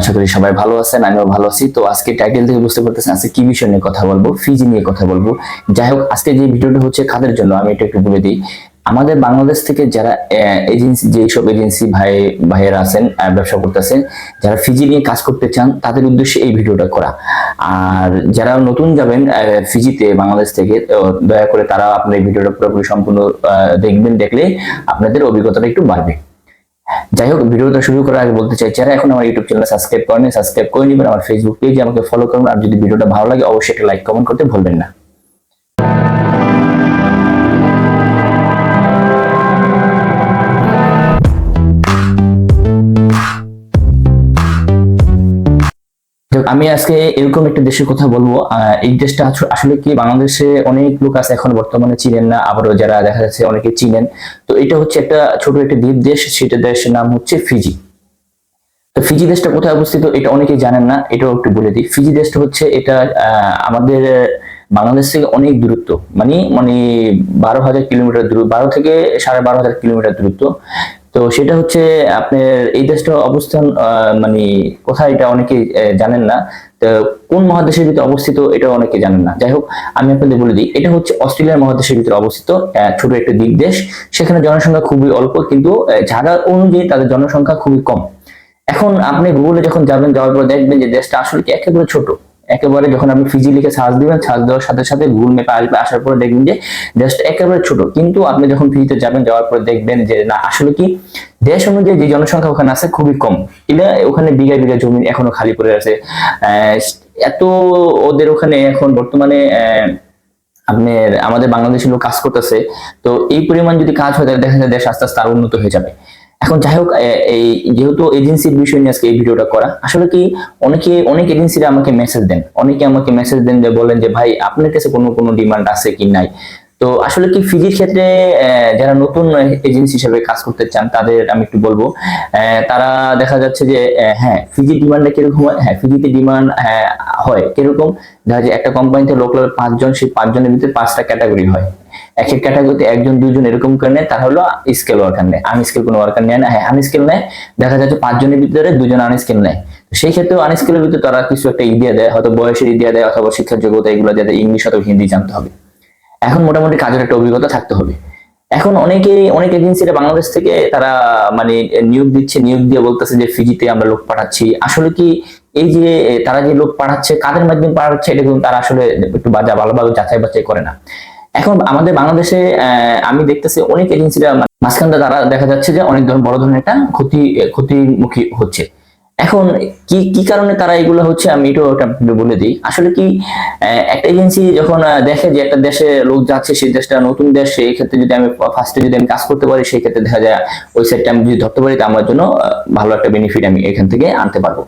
আশা করি সবাই ভালো আছেন, আমিও ভালো আছি। তো আজকে টাইটেল থেকে বুঝতে পারতেছেন আজকে কি বিষয় নিয়ে কথা বলব নিয়ে কথা বলব। যাই হোক, আজকে যে ভিডিওটা হচ্ছে কাদের জন্য, আমি এটা একটু বলে দিই। আমাদের বাংলাদেশ থেকে যারা এজেন্সি যেসব এজেন্সি ভাই, ভাইয়েরা আছেন ব্যবসা করতেছেন, যারা ফিজি নিয়ে কাজ করতে চান, তাদের উদ্দেশ্যে এই ভিডিওটা করা। আর যারা নতুন যাবেন ফিজিতে বাংলাদেশ থেকে দয়া করে তারা আপনার এই ভিডিওটা পুরোপুরি সম্পূর্ণ দেখবেন, দেখলে আপনাদের অভিজ্ঞতাটা একটু বাড়বে। যাই হোক, ভিডিওটা শুরু করার আগে বলতে চাই, যারা এখন আমার ইউটিউব চ্যানেল সাবস্ক্রাইব করেন সাবস্ক্রাইব করে নেবেন, আমার ফেসবুক পেজে আমাকে ফলো করুন, আর যদি ভিডিওটা ভালো লাগে, অবশ্যই একটা লাইক কমেন্ট করতে ভুলবেন না। আমি আজকে এরকম একটা দেশের কথা বলব এই দেশটা আসলে কি বাংলাদেশে অনেক লোক আছে এখন বর্তমানে চিনেন না, আবারও যারা দেখা যাচ্ছে অনেকে চিনেন। তো এটা হচ্ছে একটা ছোট একটা দ্বীপ দেশ, সেটা দেশের নাম হচ্ছে ফিজি। তো ফিজি দেশটা কোথায় অবস্থিত এটা অনেকেই জানেন না, এটাও একটু বলে দিই। ফিজি দেশটা হচ্ছে এটা আমাদের বাংলাদেশ থেকে অনেক দূরত্ব মানে মানে বারো হাজার কিলোমিটার দূর, বারো থেকে সাড়ে বারো হাজার কিলোমিটার দূরত্ব। তো সেটা হচ্ছে আপনার এই দেশটা অবস্থান মানে কোথায় এটা অনেকে জানেন না। তো কোন মহাদেশের ভিতরে অবস্থিত এটা অনেকে জানেন না। যাই হোক, আমি আপনাদের বলে দিই, এটা হচ্ছে অস্ট্রেলিয়ার মহাদেশের ভিতরে অবস্থিত ছোট একটা দ্বীপ দেশ সেখানে জনসংখ্যা খুবই অল্প, কিন্তু জায়গা অনুযায়ী তাদের জনসংখ্যা খুবই কম। এখন আপনি গুগলে যখন যাবেন, যাওয়ার পর দেখবেন যে দেশটা আসলে কি একেবারে ছোট। একেবারে যখন আপনি ফিজি লিখে সার্চ দিবেন সার্চ দেওয়ার সাথে সাথে গুগল ম্যাপে আসবে, আসার পরে দেখবেন যে দেশটা একেবারে ছোট। কিন্তু আপনি যখন ফিজিতে যাবেন, যাওয়ার পর দেখবেন যে না, আসলে কি দেশ অনুযায়ী যে জনসংখ্যা ওখানে আছে খুবই কম। এটা ওখানে বিঘা বিঘা জমি এখনও খালি পড়ে আছে। এত ওদের ওখানে এখন বর্তমানে আপনার আমাদের বাংলাদেশের লোক কাজ করতেছে। তো এই পরিমাণ যদি কাজ হয়, তাহলে দেখা যায় দেশ আস্তে আস্তে আরও উন্নত হয়ে যাবে। এখন যাই হোক এই যেহেতু এজেন্সির বিষয় নিয়ে আজকে এই ভিডিওটা করা, আসলে কি অনেকে, অনেক এজেন্সিরা আমাকে মেসেজ দেন। অনেকে আমাকে মেসেজ দেন যে বলেন যে, ভাই, আপনার কাছে কোনো কোনো ডিমান্ড আছে কি নাই? তো আসলে কি ফিজির ক্ষেত্রে যারা নতুন এজেন্সি হিসেবে কাজ করতে চান, তাদের আমি একটু বলব তারা দেখা যাচ্ছে যে হ্যাঁ ফিজির ডিমান্ডটা কীরকম হয়? হ্যাঁ ফিজিতে ডিমান্ড হয় কীরকম? দেখা যায় একটা কোম্পানিতে লোক লাগে পাঁচজন, সেই পাঁচজনের ভিতরে পাঁচটা ক্যাটাগরি হয়। এক এক ক্যাটাগরিতে একজন দুজন এরকম করে নেয় তারা হলো স্কেল ওয়ার্কার নেয়। আনস্কেল কোনো ওয়ার্কার নেয় না হ্যাঁ আনস্কেল নেয়। দেখা যাচ্ছে পাঁচজনের ভিতরে দুজন আনস্কেল নেয়। সেই ক্ষেত্রে আনস্কেলের ভিতরে তারা কিছু একটা ইডিয়া দেয়, হয়তো বয়সের ইডিয়া দেয় অথবা শিক্ষার যোগ্যতা এগুলো দিয়ে ইংলিশ অথবা হিন্দি জানতে হবে। এখন মোটামুটি কাজের একটা অভিজ্ঞতা থাকতে হবে। এখন অনেকে, অনেক এজেন্সিরা বাংলাদেশ থেকে তারা মানে নিয়োগ দিচ্ছে, নিয়োগ দিয়ে বলতেছে যে ফিজিতে আমরা লোক পাঠাচ্ছি। আসলে কি এই যে, তারা যে লোক পাঠাচ্ছে, কাদের মাধ্যমে পাঠাচ্ছে, এটা কিন্তু তারা আসলে একটু বাজা, ভালোভাবে যাচাই বাছাই করে না। এখন আমাদের বাংলাদেশে আমি দেখতেছি অনেক এজেন্সিরা মাঝখানটা তারা দেখা যাচ্ছে যে অনেক ধরনের বড় ধরনের একটা ক্ষতি ক্ষতির মুখী হচ্ছে। এখন কি কি কারণে তারা এগুলো হচ্ছে আমি এটাও বলে দিই। আসলে কি একটা এজেন্সি যখন দেখে যে একটা দেশে লোক যাচ্ছে, সেই দেশটা নতুন দেশ, সেই ক্ষেত্রে যদি আমি ফার্স্টে যদি আমি কাজ করতে পারি, সেই ক্ষেত্রে দেখা যায় ওই সাইডটা আমি যদি ধরতে পারি আমার জন্য ভালো একটা বেনিফিট আমি এখান থেকে আনতে পারব।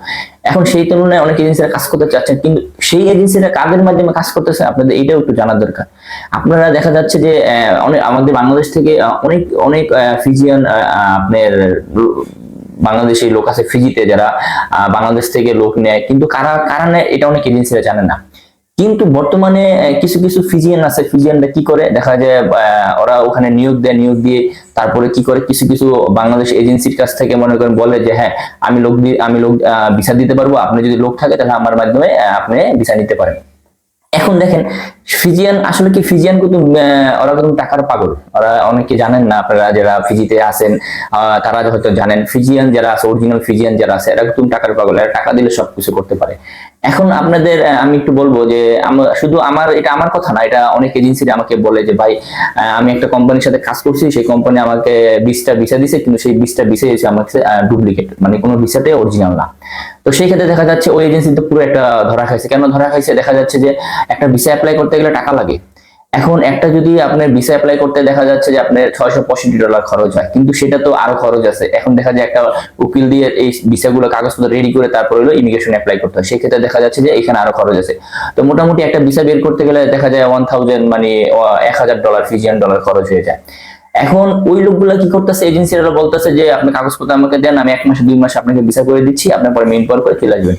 এখন সেই তুলনায় অনেক এজেন্সিরা কাজ করতে চাচ্ছেন, কিন্তু সেই এজেন্সিরা কাদের মাধ্যমে কাজ করতেছে, আপনাদের এটাও একটু জানার দরকার। আপনারা দেখা যাচ্ছে যে অনেক, আমাদের বাংলাদেশ থেকে অনেক অনেক ফিজিয়ান আপনার বাংলাদেশি লোক আছে ফিজিতে যারা বাংলাদেশ থেকে লোক নেয়। কিন্তু কারা কারা নেয় এটা অনেক এজেন্সিরা জানে না। কিন্তু বর্তমানে কিছু কিছু ফিজিয়ান আছে। ফিজিয়ানরা কি করে? দেখা যায় ওরা ওখানে নিয়োগ দেয়, নিয়োগ দিয়ে তারপরে কি করে? কিছু কিছু বাংলাদেশ এজেন্সির কাছ থেকে মনে করেন বলে যে হ্যাঁ আমি লোক দিয়ে আমি লোক ভিসা দিতে পারব। আপনি যদি লোক থাকে, তাহলে আমার মাধ্যমে আপনি ভিসা নিতে পারেন। এখন দেখেন ফিজিয়ান, আসলে কি ফিজিয়ান কিন্তু ওরা কিন্তু টাকার পাগল। ওরা অনেকে জানেন না আপনারা যারা ফিজিতে আছেন তারা হয়তো জানেন, ফিজিয়ান যারা আছে অরিজিনাল ফিজিয়ান যারা আছে, এরা কিন্তু টাকার পাগল, এরা টাকা দিলে সবকিছু করতে পারে। এখন আপনাদের আমি একটু বলব যে শুধু আমার, এটা আমার কথা না, এটা অনেক এজেন্সিরা আমাকে বলে যে, ভাই আমি একটা কোম্পানির সাথে কাজ করছি, সেই কোম্পানি আমাকে বিশটা ভিসা দিছে, কিন্তু সেই বিশটা ভিসা এসে আমাকে ডুপ্লিকেট মানে কোনো ভিসাটাই অরিজিনাল না। তো সেই ক্ষেত্রে দেখা যাচ্ছে, ওই এজেন্সিতে পুরো একটা ধরা খাইছে। কেন ধরা খাইছে? দেখা যাচ্ছে যে, একটা ভিসা অ্যাপ্লাই করতে গেলে টাকা লাগে। এখন একটা যদি আপনার ভিসা অ্যাপ্লাই করতে দেখা যাচ্ছে যে আপনার ছয়শো পঁয়ষট্টি ডলার খরচ হয়, কিন্তু সেটা তো আরও খরচ আছে। এখন দেখা যায় একটা উকিল দিয়ে এই ভিসাগুলো কাগজপত্র রেডি করে তারপর হলো ইমিগ্রেশন অ্যাপ্লাই করতে হয়। সেক্ষেত্রে দেখা যাচ্ছে যে এখানে আরও খরচ আছে। তো মোটামুটি একটা ভিসা বের করতে গেলে দেখা যায় ওয়ান থাউজেন্ড মানে এক হাজার ডলার ফিজিয়ান ডলার খরচ হয়ে যায়। এখন ওই লোকগুলা কি করতেছে? এজেন্সিরা বলতেছে যে, আপনি কাগজপত্র আমাকে দেন, আমি এক মাসে, দুই মাস আপনাকে ভিসা করে দিচ্ছি, আপনার পরে মেইন পর করে চলে আসবেন।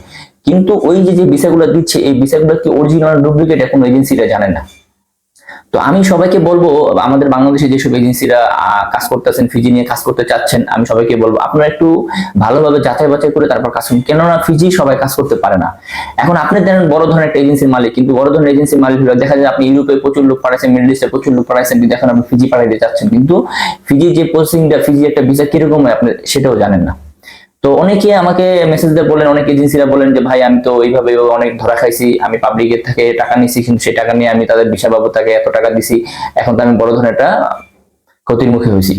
কিন্তু ওই যে যে ভিসাগুলো দিচ্ছে, এই ভিসাগুলো কি অরিজিনাল ডুপ্লিকেট এখন এজেন্সিরা জানে না? তো আমি সবাইকে বলব, আমাদের বাংলাদেশে যেসব এজেন্সিরা কাজ করতেছেন ফিজি নিয়ে কাজ করতে চাচ্ছেন, আমি সবাইকে বলব, আপনারা একটু ভালোভাবে যাচাই বাছাই করে তারপর কাজ করুন। কেননা ফিজি সবাই কাজ করতে পারে না। এখন আপনি দেন বড় ধরনের একটা এজেন্সির মালিক, কিন্তু বড় ধরনের এজেন্সির মালিক হলে, দেখা যায় আপনি ইউরোপে প্রচুর লোক পাঠাইছেন মিডল ইস্টে প্রচুর লোক পাঠাইছেন কিন্তু এখন আপনি ফিজি পাঠাইতে চাচ্ছেন, কিন্তু ফিজি যে পোস্টিংটা ফিজি একটা ভিসা কীরকম হয় আপনি সেটাও জানেন না। তো অনেকে আমাকে মেসেজ দিয়ে বলেন, অনেক এজেন্সিরা বলেন যে, ভাই, আমি তো এইভাবে অনেক ধরা খাইছি, আমি পাবলিকের থেকে টাকা নিছি কিন্তু সেই টাকা নিয়ে আমি তাদের ভিসা বাবু তাকে এত টাকা দিছি, এখন তো আমি বড় ধরনের একটা ক্ষতির মুখে হয়েছি।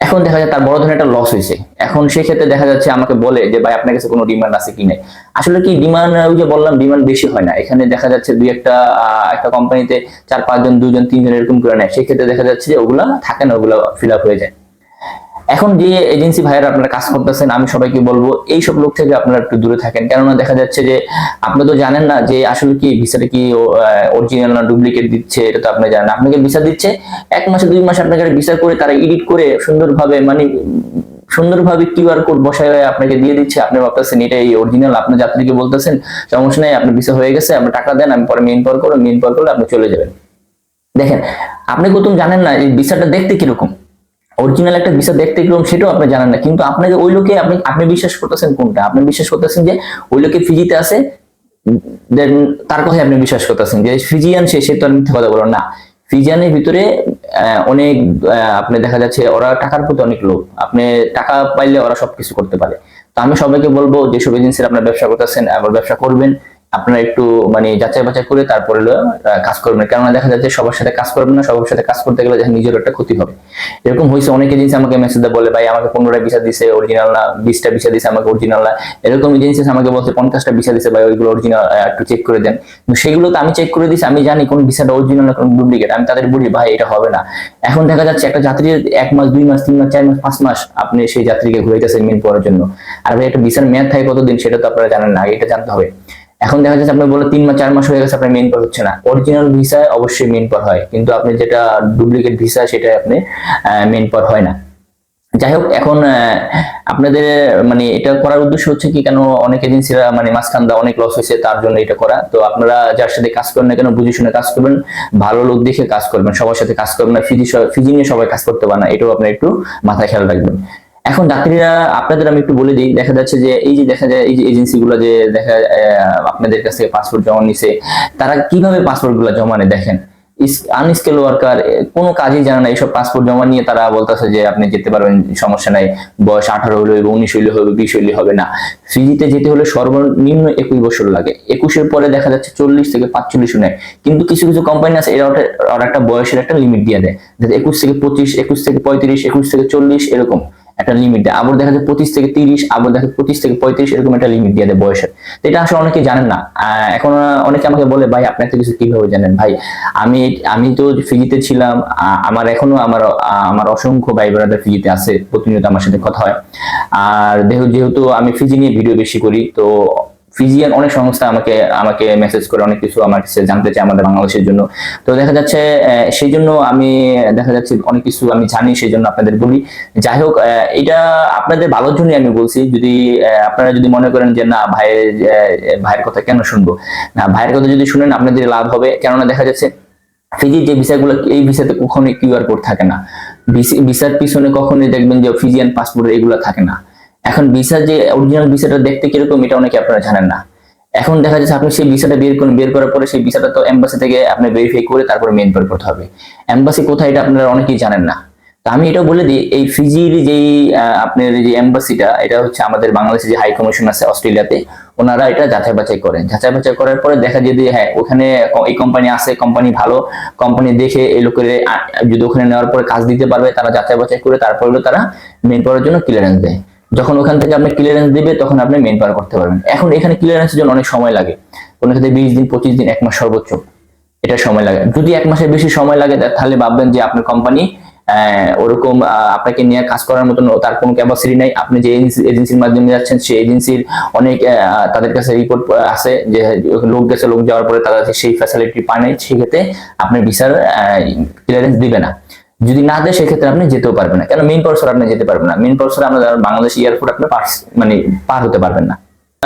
এখন দেখা যায় তার বড় ধরনের একটা লস হয়েছে। এখন সেই ক্ষেত্রে দেখা যাচ্ছে আমাকে বলে যে, ভাই, আপনার কাছে কোনো ডিমান্ড আছে কি নাই? আসলে কি ডিমান্ড ওই যে বললাম ডিমান্ড বেশি হয় না। এখানে দেখা যাচ্ছে দুই একটা একটা কোম্পানিতে চার পাঁচজন দুজন তিনজন এরকম করে নেয়। সেই ক্ষেত্রে দেখা যাচ্ছে যে ওগুলা থাকে না, ওগুলা ফিল আপ হয়ে যায়। এখন যে এজেন্সি ভাইয়েরা আপনারা কাজ করতেছেন, আমি সবাইকে বলব এই সব লোক থেকে আপনারা একটু দূরে থাকেন। কেননা দেখা যাচ্ছে যে, আপনি তো জানেন না যে আসলে কি ভিসাটা কি অরিজিনাল না ডুপ্লিকেট দিচ্ছে, এটা তো আপনি জানেন আপনাকে ভিসা দিচ্ছে, এক মাসে দুই মাসে আপনাকে ভিসা করে তারা এডিট করে সুন্দরভাবে মানে সুন্দরভাবে কিউআর কোড বসায় আপনাকে দিয়ে দিচ্ছে। আপনি ভাবতেছেন এটা এই অরিজিনাল আপনার যাত্রীকে বলতেছেন, সমস্যা নেই আপনার ভিসা হয়ে গেছে, আপনি টাকা দেন, আমি পরে মেইন পর করো মেইন পর করলে আপনি চলে যাবেন। দেখেন, আপনি প্রথম জানেন না এই ভিসাটা দেখতে কীরকম? অরিজিনাল একটা ভিসা দেখতে কীরকম সেটাও আপনি জানেন না। কিন্তু আপনাকে ওই লোকে আপনি আপনি বিশ্বাস করতেছেন কোনটা? আপনি বিশ্বাস করতেছেন যে ওই লোকে ফিজিতে আছে, দেন তার কথাই আপনি বিশ্বাস করতেছেন যে ফিজিয়ান সে সে তো মিথ্যা কথা বলো না। ফিজিয়ানের ভিতরে অনেক আপনি দেখা যাচ্ছে ওরা টাকার প্রতি অনেক লোক আপনি টাকা পাইলে ওরা সবকিছু করতে পারে। তো আমি সবাইকে বলব, যেসব এজেন্সির আপনার ব্যবসা করতেছেন, আবার ব্যবসা করবেন আপনারা একটু মানে যাচাই বাছাই করে তারপরে কাজ করবেন। কেননা দেখা যাচ্ছে সবার সাথে কাজ করবেন না, সবার সাথে কাজ করতে গেলে নিজের একটা ক্ষতি হবে। এরকম হয়েছে অনেক এজেন্সি আমাকে মেসেজ দেয় বলে, ভাই, আমাকে পনেরোটা ভিসা দিছে অরিজিনাল না, বিশটা ভিসা দিছে আমাকে অরিজিনাল না। এরকম এজেন্সি আমাকে বলছে, পঞ্চাশটা ভিসা দিছে, ভাই, ওইগুলো অরিজিনাল একটু চেক করে দেন। সেগুলো তো আমি চেক করে দিছি, আমি জানি কোন ভিসাটা অরিজিনাল না, কোন ডুপ্লিকেট আমি তাদের বলি, ভাই, এটা হবে না। এখন দেখা যাচ্ছে একটা যাত্রী এক মাস, দুই মাস, তিন মাস, চার মাস, পাঁচ মাস আপনি সেই যাত্রীকে ঘুরে ঘুরাইতেছেন মিন পড়ার জন্য। আর ভাই, একটা ভিসার মেয়াদ থাকে কতদিন সেটা তো আপনারা জানেন না এটা জানতে হবে। এখন দেখা যাচ্ছে আপনি বলে তিন মাস, চার মাস হয়ে গেছে, আপনার মেন পর হচ্ছে না। অরিজিনাল ভিসায় অবশ্যই মেন পর হয়, কিন্তু আপনি যেটা ডুপ্লিকেট ভিসা সেটা আপনি মেন পর হয় না। যাই হোক, এখন আপনাদের মানে এটা করার উদ্দেশ্য হচ্ছে কি, কেন অনেক এজেন্সিরা মানে মাঝখান দা অনেক লস হয়েছে, তার জন্য এটা করা। তো আপনারা যার সাথে কাজ করেন না কেন, বুঝে শুনে কাজ করবেন, ভালো লোক দেখে কাজ করবেন, সবার সাথে কাজ করবেন না, ফিজি ফিজি নিয়ে সবাই কাজ করতে পারে না, এটাও আপনি একটু মাথায় খেয়াল রাখবেন। এখন যাত্রীরা আপনাদের আমি একটু বলে দিই, দেখা যাচ্ছে যে এই যে দেখা যায়, এই যে এজেন্সি গুলো যে দেখা আপনাদের কাছে পাসপোর্ট জমা নিছে, তারা কীভাবে পাসপোর্টগুলো জমা নেয় দেখেন? আনস্কেল ওয়ার্কার কোনো কাজই জানে না, এইসব পাসপোর্ট জমা নিয়ে তারা বলতেছে যে আপনি যেতে পারবেন, সমস্যা নাই, বয়স আঠারো হলে উনিশ হইলে হবে বিশ হইলে হবে না। ফিজিতে যেতে হলে সর্বনিম্ন একুশ বছর লাগে। একুশের পরে দেখা যাচ্ছে চল্লিশ থেকে পাঁচচল্লিশ নেয়। কিন্তু কিছু কিছু কোম্পানি আছে, এরা ওটা- একটা বয়সের একটা লিমিট দিয়ে দেয়। একুশ থেকে পঁচিশ, একুশ থেকে পঁয়ত্রিশ, একুশ থেকে চল্লিশ, এরকম। একটা লিমিট দেয়। আবার দেখা যায় পঁচিশ থেকে তিরিশ আবার দেখা যায় পঁচিশ থেকে পঁয়ত্রিশ, এরকম একটা লিমিট দিয়ে দেয় বয়সের। তো এটা আসলে অনেকে জানেন না। এখন অনেকে আমাকে বলে, ভাই, আপনি একটা কিছু কীভাবে জানেন? ভাই, আমি আমি তো ফিজিতে ছিলাম। আমার এখনও আমার আমার অসংখ্য ভাই বোনেরা ফিজিতে আছে। প্রতিনিয়ত আমার সাথে কথা হয়। আর যেহেতু আমি ফিজি নিয়ে ভিডিও বেশি করি, তো ফিজিয়ান অনেক সংস্থা আমাকে আমাকে মেসেজ করে, অনেক কিছু আমার কাছে জানতে চায় আমাদের বাংলাদেশের জন্য। তো দেখা যাচ্ছে সেই জন্য আমি, দেখা যাচ্ছে অনেক কিছু আমি জানি, সেই জন্য আপনাদের বলি। যাই হোক এটা আপনাদের ভালোর জন্যই আমি বলছি। যদি আপনারা যদি মনে করেন যে না, ভাইয়ের ভাইয়ের কথা কেন শুনব? না, ভাইয়ের কথা যদি শুনেন, আপনাদের লাভ হবে। কেননা দেখা যাচ্ছে, ফিজির যে ভিসাগুলো, এই ভিসাতে কখনোই কিউআর কোড থাকে না। ভিসার পিছনে কখনোই দেখবেন যে ফিজিয়ান পাসপোর্ট এগুলো থাকে না। এখন ভিসা যে অরিজিনাল ভিসাটা দেখতে কীরকম, এটা অনেকে আপনারা জানেন না। এখন দেখা যাচ্ছে আপনি সেই ভিসাটা বের করুন, বের করার পরে সেই ভিসাটা তো এম্বাসি থেকে আপনি ভেরিফাই করে তারপরে মেন বের করতে হবে। এম্বাসি কোথায় এটা আপনারা অনেকেই জানেন না। তো আমি এটাও বলে দিই, এই ফিজির যেই আপনার যে এম্বাসিটা এটা হচ্ছে আমাদের বাংলাদেশে যে হাই কমিশন আছে অস্ট্রেলিয়াতে, ওনারা এটা যাচাই বাছাই করেন। যাচাই বাছাই করার পরে দেখা যায় যে হ্যাঁ ওখানে এই কোম্পানি আছে কোম্পানি ভালো কোম্পানি দেখে এই লোকের যদি ওখানে নেওয়ার পরে কাজ দিতে পারবে, তারা যাচাই বাছাই করে তারপরে তারা মেন পাওয়ার জন্য ক্লিয়ারেন্স দেয়। যখন ওখান থেকে আপনি ক্লিয়ারেন্স দিবে, তখন আপনি মেন পার করতে পারবেন। এখন এখানে ক্লিয়ারেন্সের জন্য অনেক সময় লাগে। কোনো ক্ষেত্রে বিশ দিন, পঁচিশ দিন, এক মাস সর্বোচ্চ এটা সময় লাগে। যদি এক মাসের বেশি সময় লাগে তাহলে ভাববেন যে আপনার কোম্পানি ওরকম আপনাকে নিয়ে কাজ করার মতন তার কোনো ক্যাপাসিটি নাই। আপনি যে এজেন্সির মাধ্যমে যাচ্ছেন, সেই এজেন্সির অনেক তাদের কাছে রিপোর্ট আছে যে লোক গেছে, লোক যাওয়ার পরে তারা সেই ফ্যাসিলিটি পায় নাই। সেক্ষেত্রে আপনি ভিসার ক্লিয়ারেন্স দিবে না। যদি না দেয়, সেক্ষেত্রে আপনি যেতেও পারবেন না। কেন? মেইন পার্সর আপনি যেতে পারবেন না। মেইন পার্সর আপনার বাংলাদেশ এয়ারপোর্ট আপনি মানে পার হতে পারবেন না।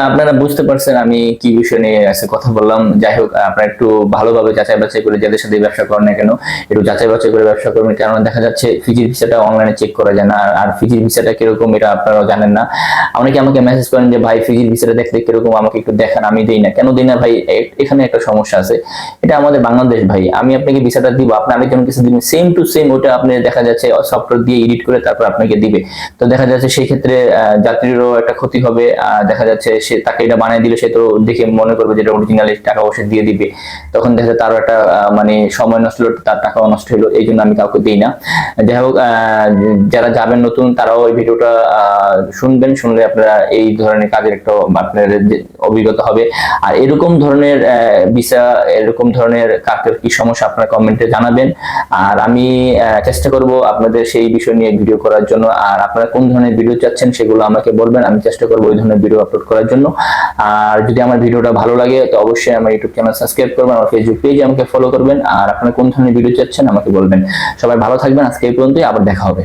আপনারা বুঝতে পারছেন আমি কি বিষয় নিয়ে আজকে কথা বললাম। যাই হোক, আপনারা একটু ভালোভাবে যাচাই বাছাই করে যাদের সাথে ব্যবসা করেন না কেন, একটু যাচাই বাছাই করে ব্যবসা করবেন। কারণ দেখা যাচ্ছে ফিজির ভিসাটা অনলাইনে চেক করা যায় না। আর- ফিজির ভিসাটা কীরকম এটা আপনারাও জানেন না। অনেকে আমাকে মেসেজ করেন যে, ভাই, ফিজির ভিসাটা দেখতে কীরকম? আমাকে একটু দেখান, আমি দেই না। কেন দিই না ভাই? এখানে একটা সমস্যা আছে। এটা আমাদের বাংলাদেশ ভাই। আমি আপনাকে ভিসাটা দিব আপনি আরেকজন কিছু দিন সেম টু সেম ওটা আপনি দেখা যাচ্ছে সফটওয়্যার দিয়ে এডিট করে তারপর আপনাকে দিবে। তো দেখা যাচ্ছে সেই ক্ষেত্রে যাত্রীরও একটা ক্ষতি হবে। দেখা যাচ্ছে সে তাকে এটা বানিয়ে দিলে, সে তো দেখে মনে করবে যে অরিজিনাল টাকা পয়সা দিয়ে দিবে। তখন দেখা যায় তারও একটা মানে সময় নষ্ট হলো, তার টাকাও নষ্ট হলো, এই জন্য আমি কাউকে দিই না। যাই হোক যারা যাবেন নতুন, তারাও এই ভিডিওটা শুনবেন, শুনলে আপনারা এই ধরনের কাজের একটা আপনার অভিজ্ঞতা হবে। আর এরকম ধরনের ভিসা, এরকম ধরনের কাকের কি সমস্যা, আপনারা কমেন্টে জানাবেন। আর আমি চেষ্টা করব আপনাদের সেই বিষয় নিয়ে ভিডিও করার জন্য। আর আপনারা কোন ধরনের ভিডিও চাচ্ছেন সেগুলো আমাকে বলবেন, আমি চেষ্টা করব ওই ধরনের ভিডিও আপলোড করার জন্য। আর যদি আমার ভিডিওটা ভালো লাগে, তো অবশ্যই আমার ইউটিউব চ্যানেল সাবস্ক্রাইব করবেন, আমার ফেসবুক পেজে আমাকে ফলো করবেন। আর আপনারা কোন ধরনের ভিডিও চাচ্ছেন আমাকে বলবেন। সবাই ভালো থাকবেন, আজকে এই পর্যন্তই আবার দেখা হবে।